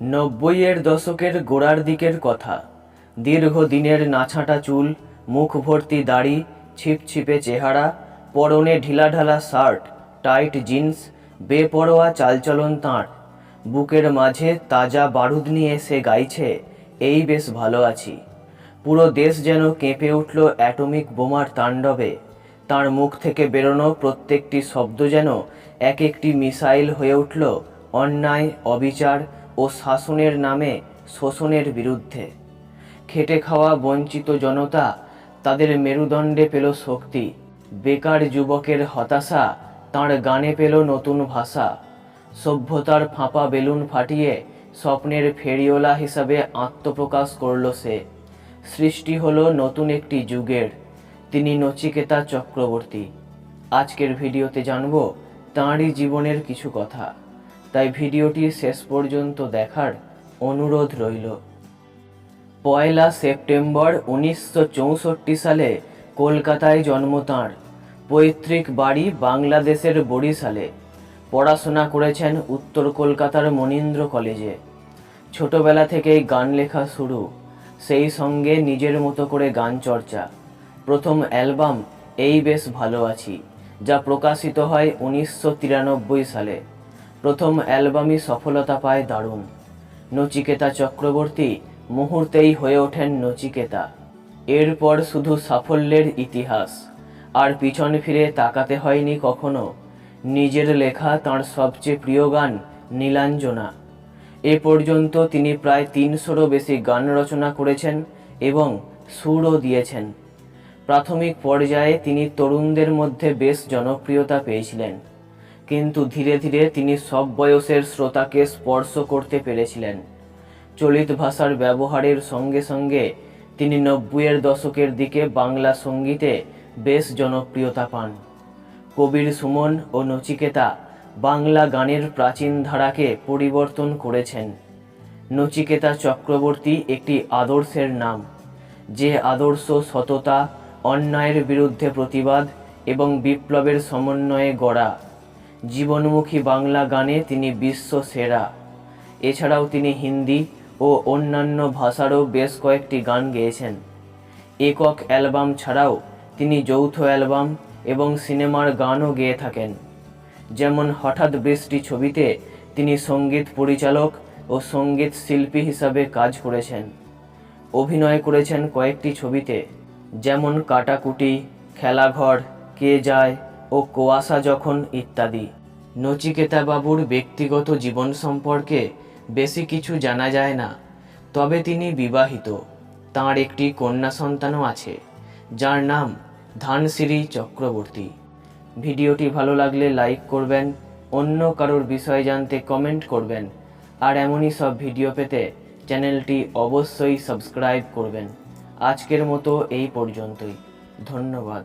নব্বইয়ের দশকের গোড়ার দিকের কথা। দীর্ঘ দিনের নাছাটা চুল মুখ ভর্তি দাড়ি, ছিপছিপে চেহারা, পরনে ঢিলাঢালা শার্ট, টাইট জিন্স, বেপরোয়া চালচলন তাঁর। বুকের মাঝে তাজা বারুদ নিয়ে সে গাইছে, এই বেশ ভালো আছি। পুরো দেশ যেন কেঁপে উঠল অ্যাটমিক বোমার তাণ্ডবে। তার মুখ থেকে বেরোনো প্রত্যেকটি শব্দ যেন এক একটি মিসাইল হয়ে উঠল, অন্যায়, অবিচার ও শাসনের নামে শোষণের বিরুদ্ধে। খেটে খাওয়া বঞ্চিত জনতা তাদের মেরুদণ্ডে পেল শক্তি। বেকার যুবকের হতাশা তাঁর গানে পেল নতুন ভাষা। সভ্যতার ফাঁপা বেলুন ফাটিয়ে স্বপ্নের ফেরিওলা হিসাবে আত্মপ্রকাশ করল সে। সৃষ্টি হলো নতুন একটি যুগের। তিনি নচিকেতা চক্রবর্তী। আজকের ভিডিওতে জানব তাঁরই জীবনের কিছু কথা। তাই ভিডিওটি শেষ পর্যন্ত দেখার অনুরোধ রইল। পয়লা সেপ্টেম্বর উনিশশো চৌষট্টি সালে কলকাতায় জন্ম তাঁর। পৈতৃক বাড়ি বাংলাদেশের বরিশালে। পড়াশোনা করেছেন উত্তর কলকাতার মনীন্দ্র কলেজে। ছোটবেলা থেকেই গান লেখা শুরু। সেই সঙ্গে নিজের মতো করে গান চর্চা। প্রথম অ্যালবাম এই বেশ ভালো আছি, যা প্রকাশিত হয় উনিশশো তিরানব্বই সালে। প্রথম অ্যালবামই সফলতা পায় দারুণ। নচিকেতা চক্রবর্তী মুহূর্তেই হয়ে ওঠেন নচিকেতা। এরপর শুধু সাফল্যের ইতিহাস। আর পিছন ফিরে তাকাতে হয়নি কখনো। নিজের লেখা তার সবচেয়ে প্রিয় গান, নীলাঞ্জনা। এ পর্যন্ত তিনি প্রায় তিনশোরও বেশি গান রচনা করেছেন এবং সুরও দিয়েছেন। প্রাথমিক পর্যায়ে তিনি তরুণদের মধ্যে বেশ জনপ্রিয়তা পেয়েছিলেন। কিন্তু ধীরে ধীরে তিনি সব বয়সের শ্রোতাকে স্পর্শ করতে পেরেছিলেন। চলিত ভাষার ব্যবহারের সঙ্গে সঙ্গে তিনি নব্বইয়ের দশকের দিকে বাংলা সঙ্গীতে বেশ জনপ্রিয়তা পান। কবির সুমন ও নচিকেতা বাংলা গানের প্রাচীন ধারাকে পরিবর্তন করেছেন। নচিকেতা চক্রবর্তী একটি আদর্শের নাম, যে আদর্শ সততা, অন্যায়ের বিরুদ্ধে প্রতিবাদ এবং বিপ্লবের সমন্বয়ে গড়া। জীবনমুখী বাংলা গানে তিনি বিশ্ব সেরা। এছাড়াও তিনি হিন্দি ও অন্যান্য ভাষারও বেশ কয়েকটি গান গেয়েছেন। একক অ্যালবাম ছাড়াও তিনি যৌথ অ্যালবাম এবং সিনেমার গানও গেয়ে থাকেন। যেমন হঠাৎ বৃষ্টি ছবিতে তিনি সংগীত পরিচালক ও সংগীত শিল্পী হিসাবে কাজ করেছেন। অভিনয় করেছেন কয়েকটি ছবিতে, যেমন কাটাকুটি, খেলাঘর, কে যায় ও কোয়াশা যখন ইত্যাদি। নচিকেতা বাবুর ব্যক্তিগত জীবন সম্পর্কে বেশি কিছু জানা যায় না, তবে তিনি বিবাহিত। তাঁর একটি কন্যা সন্তানও আছে, যার নাম ধানসিরি চক্রবর্তী। ভিডিওটি ভালো লাগলে লাইক করবেন, অন্য কারোর বিষয় জানতে কমেন্ট করবেন, আর এমনই সব ভিডিও পেতে চ্যানেলটি অবশ্যই সাবস্ক্রাইব করবেন। আজকের মতো এই পর্যন্তই। ধন্যবাদ।